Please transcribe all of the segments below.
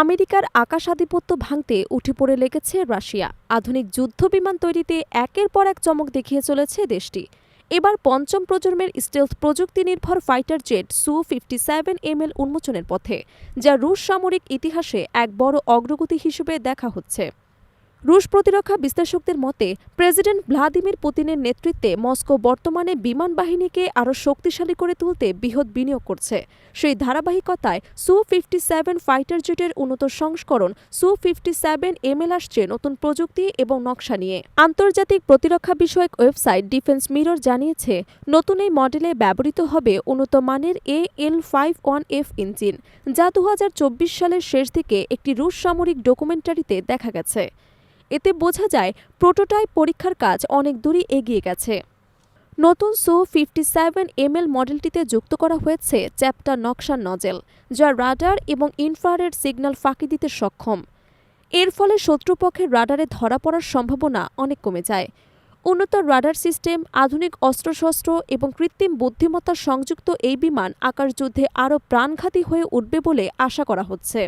আমেরিকার আকাশাধিপত্য ভাঙতে উঠে পড়ে লেগেছে রাশিয়া। আধুনিক যুদ্ধ বিমান তৈরিতে একের পর এক চমক দেখিয়ে চলেছে দেশটি। এবার পঞ্চম প্রজন্মের স্টেলথ প্রযুক্তি নির্ভর fighter jet Su fifty seven ML উন্মোচনের পথে, যা রুশ সামরিক ইতিহাসে এক বড় অগ্রগতি হিসেবে দেখা হচ্ছে। রুশ প্রতিরক্ষা বিশ্লেষকদের মতে, প্রেসিডেন্ট ভ্লাদিমির পুতিনের নেতৃত্বে মস্কো বর্তমানে বিমান বাহিনীকে আরও শক্তিশালী করে তুলতে বৃহৎ বিনিয়োগ করছে। সেই ধারাবাহিকতায় সু ফিফটি সেভেন ফাইটার জেটের উন্নত সংস্করণ সু ফিফটি সেভেন এমএল আসছে নতুন প্রযুক্তি এবং নকশা নিয়ে। আন্তর্জাতিক প্রতিরক্ষা বিষয়ক ওয়েবসাইট ডিফেন্স মিরর জানিয়েছে, নতুন এই মডেলে ব্যবহৃত হবে উন্নত মানের A L five one F engine, যা দু হাজার চব্বিশ সালের শেষ দিকে একটি রুশ সামরিক ডকুমেন্টারিতে দেখা গেছে। এতে বোঝা যায় প্রোটোটাইপ পরীক্ষার কাজ অনেক দূরই এগিয়ে গেছে। নতুন সু ফিফটি সেভেন এমএল মডেলটিতে যুক্ত করা হয়েছে চ্যাপ্টার নকশার নজেল, যা রাডার এবং ইনফ্রারেড সিগন্যাল ফাঁকি দিতে সক্ষম। এর ফলে শত্রুপক্ষের রাডারে ধরা পড়ার সম্ভাবনা অনেক কমে যায়। উন্নত রাডার সিস্টেম, আধুনিক অস্ত্রশস্ত্র এবং কৃত্রিম বুদ্ধিমত্তা সংযুক্ত এই বিমান আকাশযুদ্ধে আরও প্রাণঘাতী হয়ে উঠবে বলে আশা করা হচ্ছে।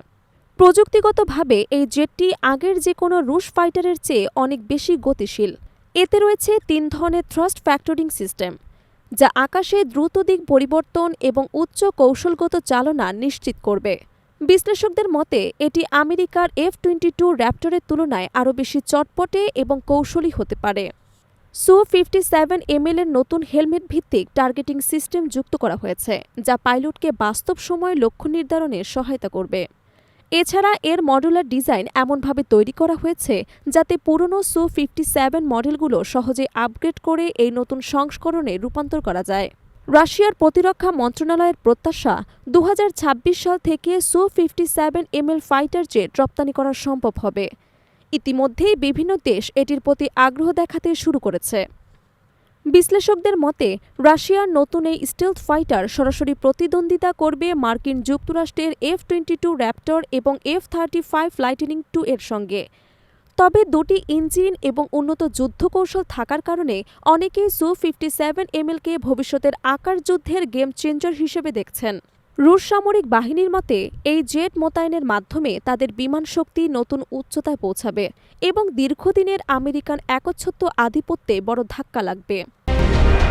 প্রযুক্তিগতভাবে এই জেটটি আগের যে কোনো রুশ ফাইটারের চেয়ে অনেক বেশি গতিশীল। এতে রয়েছে তিন ধরনের থ্রাস্ট ফ্যাক্টরিং সিস্টেম যা আকাশে দ্রুত দিক পরিবর্তন এবং উচ্চ কৌশলগত চালনা নিশ্চিত করবে। বিশ্লেষকদের মতে, এটি আমেরিকার এফ টোয়েন্টি টু র্যাপ্টরের তুলনায় আরও বেশি চটপটে এবং কৌশলী হতে পারে। সু ফিফটি সেভেন এমএল এর নতুন হেলমেট ভিত্তিক টার্গেটিং সিস্টেম যুক্ত করা হয়েছে, যা পাইলটকে বাস্তব সময় লক্ষ্য নির্ধারণে সহায়তা করবে। এছাড়া এর মডুলার ডিজাইন এমনভাবে তৈরি করা হয়েছে যাতে পুরনো সু ফিফটি সেভেন মডেলগুলো সহজে আপগ্রেড করে এই নতুন সংস্করণে রূপান্তর করা যায়। রাশিয়ার প্রতিরক্ষা মন্ত্রণালয়ের প্রত্যাশা দু হাজার ছাব্বিশ সাল থেকে Su fifty seven ML fighter jet রপ্তানি করা সম্ভব হবে। ইতিমধ্যেই বিভিন্ন দেশ এটির প্রতি আগ্রহ দেখাতে শুরু করেছে। বিশ্লেষকদের মতে, রাশিয়ার নতুন এই স্টেলথ ফাইটার সরাসরি প্রতিদ্বন্দ্বিতা করবে মার্কিন যুক্তরাষ্ট্রের এফ টোয়েন্টি টু র্যাপ্টর এবং F thirty five lightning two এর সঙ্গে। তবে দুটি ইঞ্জিন এবং উন্নত যুদ্ধকৌশল থাকার কারণে অনেকেই সু ফিফটি সেভেন এমএলকে ভবিষ্যতের আকার যুদ্ধের গেম চেঞ্জার হিসেবে দেখছেন। রুশ সামরিক বাহিনীর মতে, এই জেট মোতায়েনের মাধ্যমে তাদের বিমান শক্তি নতুন উচ্চতায় পৌঁছাবে এবং দীর্ঘদিনের আমেরিকান একচ্ছত্ব আধিপত্যে বড় ধাক্কা লাগবে। Thank you.